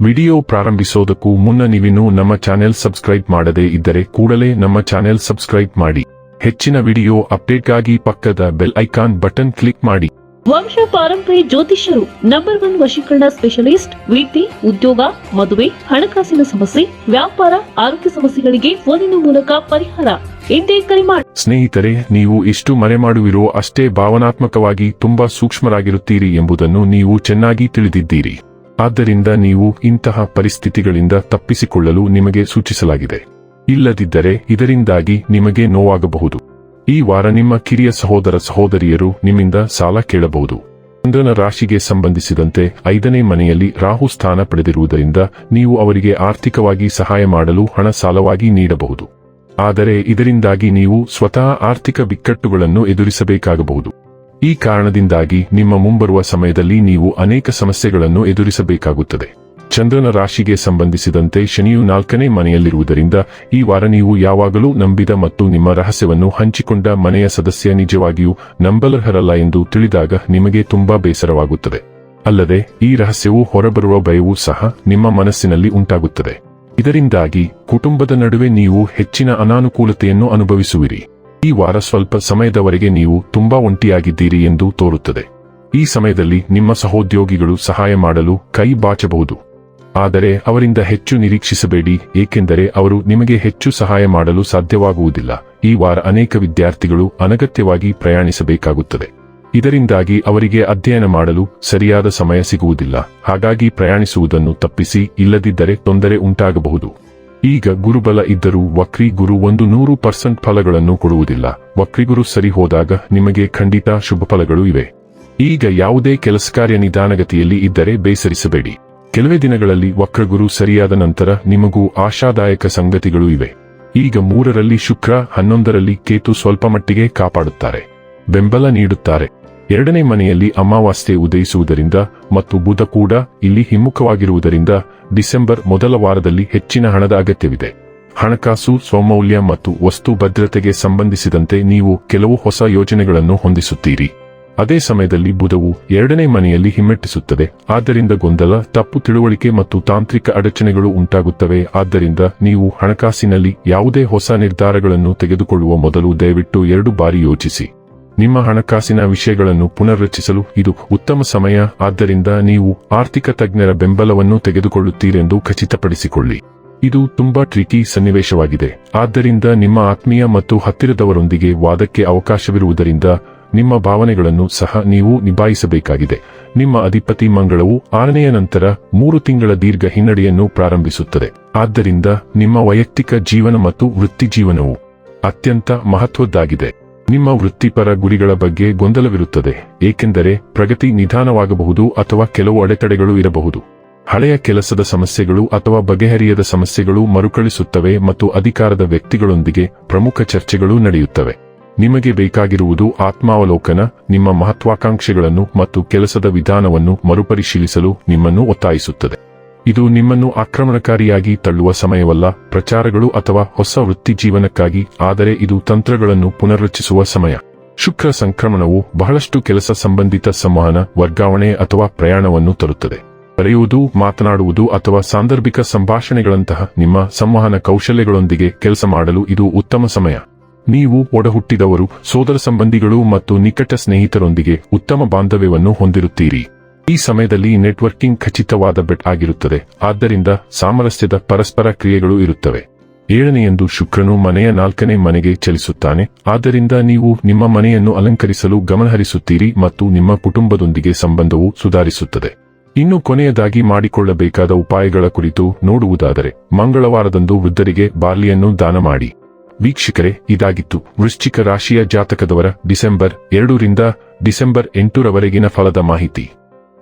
Video ಪ್ರಾರಂಭಿಸೋದಕ್ಕೂ ಮುನ್ನ ನೀವಿನ್ನೂ ನಮ್ಮ ಚಾನೆಲ್ ಸಬ್ಸ್ಕ್ರೈಬ್ ಮಾಡದೇ ಇದ್ದರೆ ಕೂಡಲೇ ನಮ್ಮ ಚಾನೆಲ್ ಸಬ್ಸ್ಕ್ರೈಬ್ ಮಾಡಿ. ಹೆಚ್ಚಿನ ವಿಡಿಯೋ ಅಪ್ಡೇಟ್ಗಾಗಿ ಪಕ್ಕದ ಬೆಲ್ ಐಕಾನ್ ಬಟನ್ ಕ್ಲಿಕ್ ಮಾಡಿ. ವಂಶ ಪಾರಂಪರ್ಯ ಜ್ಯೋತಿಷ್ಯರು ನಂಬರ್ ಒನ್ ವಶೀಕರಣ ಸ್ಪೆಷಲಿಸ್ಟ್ ವಿದ್ಯೆ ಉದ್ಯೋಗ ಮದುವೆ ಹಣಕಾಸಿನ ಸಮಸ್ಯೆ ವ್ಯಾಪಾರ ಆರೋಗ್ಯ ಸಮಸ್ಯೆಗಳಿಗೆ ಫೋನಿನ ಮೂಲಕ ಪರಿಹಾರ ಎಂದೇ ಕರೆ ಮಾಡಿ ಸ್ನೇಹಿತರೆ ನೀವು ಎಷ್ಟು ಮರೆಮಾಡುವಿರೋ ಅಷ್ಟೇ ಭಾವನಾತ್ಮಕವಾಗಿ ತುಂಬಾ ಸೂಕ್ಷ್ಮರಾಗಿರುತ್ತೀರಿ ಎಂಬುದನ್ನು ನೀವು ಚೆನ್ನಾಗಿ ತಿಳಿದಿದ್ದೀರಿ. ಆದ್ದರಿಂದ ನೀವು ಇಂತಹ ಪರಿಸ್ಥಿತಿಗಳಿಂದ ತಪ್ಪಿಸಿಕೊಳ್ಳಲು ನಿಮಗೆ ಸೂಚಿಸಲಾಗಿದೆ. ಇಲ್ಲದಿದ್ದರೆ ಇದರಿಂದಾಗಿ ನಿಮಗೆ ನೋವಾಗಬಹುದು. ಈ ವಾರ ನಿಮ್ಮ ಕಿರಿಯ ಸಹೋದರ ಸಹೋದರಿಯರು ನಿಮ್ಮಿಂದ ಸಾಲ ಕೇಳಬಹುದು. ಚಂದ್ರನ ರಾಶಿಗೆ ಸಂಬಂಧಿಸಿದಂತೆ ಐದನೇ ಮನೆಯಲ್ಲಿ ರಾಹು ಸ್ಥಾನ ಪಡೆದಿರುವುದರಿಂದ ನೀವು ಅವರಿಗೆ ಆರ್ಥಿಕವಾಗಿ ಸಹಾಯ ಮಾಡಲು ಹಣ ಸಾಲವಾಗಿ ನೀಡಬಹುದು. ಆದರೆ ಇದರಿಂದಾಗಿ ನೀವು ಸ್ವತಃ ಆರ್ಥಿಕ ಬಿಕ್ಕಟ್ಟುಗಳನ್ನು ಎದುರಿಸಬೇಕಾಗಬಹುದು. ಈ ಕಾರಣದಿಂದಾಗಿ ನಿಮ್ಮ ಮುಂಬರುವ ಸಮಯದಲ್ಲಿ ನೀವು ಅನೇಕ ಸಮಸ್ಯೆಗಳನ್ನು ಎದುರಿಸಬೇಕಾಗುತ್ತದೆ. ಚಂದ್ರನ ರಾಶಿಗೆ ಸಂಬಂಧಿಸಿದಂತೆ ಶನಿಯು ನಾಲ್ಕನೇ ಮನೆಯಲ್ಲಿರುವುದರಿಂದ ಈ ವಾರ ನೀವು ಯಾವಾಗಲೂ ನಂಬಿದ ಮತ್ತು ನಿಮ್ಮ ರಹಸ್ಯವನ್ನು ಹಂಚಿಕೊಂಡ ಮನೆಯ ಸದಸ್ಯ ನಿಜವಾಗಿಯೂ ನಂಬಲರ್ಹರಲ್ಲ ಎಂದು ತಿಳಿದಾಗ ನಿಮಗೆ ತುಂಬಾ ಬೇಸರವಾಗುತ್ತದೆ. ಅಲ್ಲದೆ, ಈ ರಹಸ್ಯವು ಹೊರಬರುವ ಭಯವೂ ಸಹ ನಿಮ್ಮ ಮನಸ್ಸಿನಲ್ಲಿ ಉಂಟಾಗುತ್ತದೆ. ಇದರಿಂದಾಗಿ ಕುಟುಂಬದ ನಡುವೆ ನೀವು ಹೆಚ್ಚಿನ ಅನಾನುಕೂಲತೆಯನ್ನು ಅನುಭವಿಸುವಿರಿ. ಈ ವಾರ ಸ್ವಲ್ಪ ಸಮಯದವರೆಗೆ ನೀವು ತುಂಬಾ ಒಂಟಿಯಾಗಿದ್ದೀರಿ ಎಂದು ತೋರುತ್ತದೆ. ಈ ಸಮಯದಲ್ಲಿ ನಿಮ್ಮ ಸಹೋದ್ಯೋಗಿಗಳು ಸಹಾಯ ಮಾಡಲು ಕೈ ಬಾಚಬಹುದು. ಆದರೆ ಅವರಿಂದ ಹೆಚ್ಚು ನಿರೀಕ್ಷಿಸಬೇಡಿ, ಏಕೆಂದರೆ ಅವರು ನಿಮಗೆ ಹೆಚ್ಚು ಸಹಾಯ ಮಾಡಲು ಸಾಧ್ಯವಾಗುವುದಿಲ್ಲ. ಈ ವಾರ ಅನೇಕ ವಿದ್ಯಾರ್ಥಿಗಳು ಅನಗತ್ಯವಾಗಿ ಪ್ರಯಾಣಿಸಬೇಕಾಗುತ್ತದೆ. ಇದರಿಂದಾಗಿ ಅವರಿಗೆ ಅಧ್ಯಯನ ಮಾಡಲು ಸರಿಯಾದ ಸಮಯ ಸಿಗುವುದಿಲ್ಲ. ಹಾಗಾಗಿ ಪ್ರಯಾಣಿಸುವುದನ್ನು ತಪ್ಪಿಸಿ, ಇಲ್ಲದಿದ್ದರೆ ತೊಂದರೆ ಉಂಟಾಗಬಹುದು. ಈಗ ಗುರುಬಲ ಇದ್ದರೂ ವಕ್ರಿ ಗುರು ಒಂದು ನೂರು ಪರ್ಸೆಂಟ್ ಫಲಗಳನ್ನು ಕೊಡುವುದಿಲ್ಲ. ವಕ್ರಿಗುರು ಸರಿ ಹೋದಾಗ ನಿಮಗೆ ಖಂಡಿತ ಶುಭ ಫಲಗಳು ಇವೆ. ಈಗ ಯಾವುದೇ ಕೆಲಸ ಕಾರ್ಯ ನಿಧಾನಗತಿಯಲ್ಲಿ ಇದ್ದರೆ ಬೇಸರಿಸಬೇಡಿ. ಕೆಲವೇ ದಿನಗಳಲ್ಲಿ ವಕ್ರಗುರು ಸರಿಯಾದ ನಂತರ ನಿಮಗೂ ಆಶಾದಾಯಕ ಸಂಗತಿಗಳು ಇವೆ. ಈಗ ಮೂರರಲ್ಲಿ ಶುಕ್ರ, ಹನ್ನೊಂದರಲ್ಲಿ ಕೇತು ಸ್ವಲ್ಪ ಮಟ್ಟಿಗೆ ಕಾಪಾಡುತ್ತಾರೆ. ಬೆಂಬಲ ನೀಡುತ್ತಾರೆ. ಎರಡನೇ ಮನೆಯಲ್ಲಿ ಅಮಾವಾಸ್ಯೆ ಉದಯಿಸುವುದರಿಂದ ಮತ್ತು ಬುಧ ಕೂಡ ಇಲ್ಲಿ ಹಿಮ್ಮುಖವಾಗಿರುವುದರಿಂದ ಡಿಸೆಂಬರ್ ಮೊದಲ ವಾರದಲ್ಲಿ ಹೆಚ್ಚಿನ ಹಣದ ಅಗತ್ಯವಿದೆ. ಹಣಕಾಸು, ಸ್ವಮೌಲ್ಯ ಮತ್ತು ವಸ್ತು ಭದ್ರತೆಗೆ ಸಂಬಂಧಿಸಿದಂತೆ ನೀವು ಕೆಲವು ಹೊಸ ಯೋಜನೆಗಳನ್ನು ಹೊಂದಿಸುತ್ತೀರಿ. ಅದೇ ಸಮಯದಲ್ಲಿ ಬುಧವು ಎರಡನೇ ಮನೆಯಲ್ಲಿ ಹಿಮ್ಮೆಟ್ಟಿಸುತ್ತದೆ. ಆದ್ದರಿಂದ ಗೊಂದಲ, ತಪ್ಪು ತಿಳುವಳಿಕೆ ಮತ್ತು ತಾಂತ್ರಿಕ ಅಡಚಣೆಗಳು ಉಂಟಾಗುತ್ತವೆ. ಆದ್ದರಿಂದ ನೀವು ಹಣಕಾಸಿನಲ್ಲಿ ಯಾವುದೇ ಹೊಸ ನಿರ್ಧಾರಗಳನ್ನು ತೆಗೆದುಕೊಳ್ಳುವ ಮೊದಲು ದಯವಿಟ್ಟು ಎರಡು ಬಾರಿ ಯೋಚಿಸಿ. ನಿಮ್ಮ ಹಣಕಾಸಿನ ವಿಷಯಗಳನ್ನು ಪುನರ್ರಚಿಸಲು ಇದು ಉತ್ತಮ ಸಮಯ. ಆದ್ದರಿಂದ ನೀವು ಆರ್ಥಿಕ ತಜ್ಞರ ಬೆಂಬಲವನ್ನು ತೆಗೆದುಕೊಳ್ಳುತ್ತೀರೆಂದು ಖಚಿತಪಡಿಸಿಕೊಳ್ಳಿ. ಇದು ತುಂಬಾ ಟ್ರಿಕಿ ಸನ್ನಿವೇಶವಾಗಿದೆ. ಆದ್ದರಿಂದ ನಿಮ್ಮ ಆತ್ಮೀಯ ಮತ್ತು ಹತ್ತಿರದವರೊಂದಿಗೆ ವಾದಕ್ಕೆ ಅವಕಾಶವಿರುವುದರಿಂದ ನಿಮ್ಮ ಭಾವನೆಗಳನ್ನು ಸಹ ನೀವು ನಿಭಾಯಿಸಬೇಕಾಗಿದೆ. ನಿಮ್ಮ ಅಧಿಪತಿ ಮಂಗಳವು ಆರನೆಯ ನಂತರ ಮೂರು ತಿಂಗಳ ದೀರ್ಘ ಹಿನ್ನಡೆಯನ್ನು ಪ್ರಾರಂಭಿಸುತ್ತದೆ. ಆದ್ದರಿಂದ ನಿಮ್ಮ ವೈಯಕ್ತಿಕ ಜೀವನ ಮತ್ತು ವೃತ್ತಿ ಜೀವನವು ಅತ್ಯಂತ ಮಹತ್ವದ್ದಾಗಿದೆ. ನಿಮ್ಮ ವೃತ್ತಿಪರ ಗುರಿಗಳ ಬಗ್ಗೆ ಗೊಂದಲವಿರುತ್ತದೆ, ಏಕೆಂದರೆ ಪ್ರಗತಿ ನಿಧಾನವಾಗಬಹುದು ಅಥವಾ ಕೆಲವು ಅಡೆತಡೆಗಳು ಇರಬಹುದು. ಹಳೆಯ ಕೆಲಸದ ಸಮಸ್ಯೆಗಳು ಅಥವಾ ಬಗೆಹರಿಯದ ಸಮಸ್ಯೆಗಳು ಮರುಕಳಿಸುತ್ತವೆ ಮತ್ತು ಅಧಿಕಾರದ ವ್ಯಕ್ತಿಗಳೊಂದಿಗೆ ಪ್ರಮುಖ ಚರ್ಚೆಗಳು ನಡೆಯುತ್ತವೆ. ನಿಮಗೆ ಬೇಕಾಗಿರುವುದು ಆತ್ಮಾವಲೋಕನ, ನಿಮ್ಮ ಮಹತ್ವಾಕಾಂಕ್ಷೆಗಳನ್ನು ಮತ್ತು ಕೆಲಸದ ವಿಧಾನವನ್ನು ಮರುಪರಿಶೀಲಿಸಲು ನಿಮ್ಮನ್ನು ಒತ್ತಾಯಿಸುತ್ತದೆ. ಇದು ನಿಮ್ಮನ್ನು ಆಕ್ರಮಣಕಾರಿಯಾಗಿ ತಳ್ಳುವ ಸಮಯವಲ್ಲ, ಪ್ರಚಾರಗಳು ಅಥವಾ ಹೊಸ ವೃತ್ತಿ ಜೀವನಕ್ಕಾಗಿ, ಆದರೆ ಇದು ತಂತ್ರಗಳನ್ನು ಪುನರ್ರಚಿಸುವ ಸಮಯ. ಶುಕ್ರ ಸಂಕ್ರಮಣವು ಬಹಳಷ್ಟು ಕೆಲಸ ಸಂಬಂಧಿತ ಸಂವಹನ, ವರ್ಗಾವಣೆ ಅಥವಾ ಪ್ರಯಾಣವನ್ನು ತರುತ್ತದೆ. ಬರೆಯುವುದು, ಮಾತನಾಡುವುದು ಅಥವಾ ಸಾಂದರ್ಭಿಕ ಸಂಭಾಷಣೆಗಳಂತಹ ನಿಮ್ಮ ಸಂವಹನ ಕೌಶಲ್ಯಗಳೊಂದಿಗೆ ಕೆಲಸ ಮಾಡಲು ಇದು ಉತ್ತಮ ಸಮಯ. ನೀವು ಒಡಹುಟ್ಟಿದವರು, ಸೋದರ ಸಂಬಂಧಿಗಳು ಮತ್ತು ನಿಕಟ ಸ್ನೇಹಿತರೊಂದಿಗೆ ಉತ್ತಮ ಬಾಂಧವ್ಯವನ್ನು ಹೊಂದಿರುತ್ತೀರಿ. ಈ ಸಮಯದಲ್ಲಿ ನೆಟ್ವರ್ಕಿಂಗ್ ಖಚಿತವಾದ ಬೆಟ್ ಆಗಿರುತ್ತದೆ. ಆದ್ದರಿಂದ ಸಾಮರಸ್ಯದ ಪರಸ್ಪರ ಕ್ರಿಯೆಗಳು ಇರುತ್ತವೆ. ಏಳನೆಯಂದು ಶುಕ್ರನು ಮನೆಯ ನಾಲ್ಕನೇ ಮನೆಗೆ ಚಲಿಸುತ್ತಾನೆ. ಆದ್ದರಿಂದ ನೀವು ನಿಮ್ಮ ಮನೆಯನ್ನು ಅಲಂಕರಿಸಲು ಗಮನಹರಿಸುತ್ತೀರಿ ಮತ್ತು ನಿಮ್ಮ ಕುಟುಂಬದೊಂದಿಗೆ ಸಂಬಂಧವು ಸುಧಾರಿಸುತ್ತದೆ. ಇನ್ನು ಕೊನೆಯದಾಗಿ ಮಾಡಿಕೊಳ್ಳಬೇಕಾದ ಉಪಾಯಗಳ ಕುರಿತು ನೋಡುವುದಾದರೆ, ಮಂಗಳವಾರದಂದು ವೃದ್ಧರಿಗೆ ಬಾರ್ಲಿಯನ್ನು ದಾನ ಮಾಡಿ. ವೀಕ್ಷಕರೇ, ಇದಾಗಿತ್ತು. ವೃಶ್ಚಿಕ ರಾಶಿಯ ಜಾತಕದವರ ಡಿಸೆಂಬರ್ ಎರಡರಿಂದ ಡಿಸೆಂಬರ್ ಎಂಟರವರೆಗಿನ ಫಲದ ಮಾಹಿತಿ.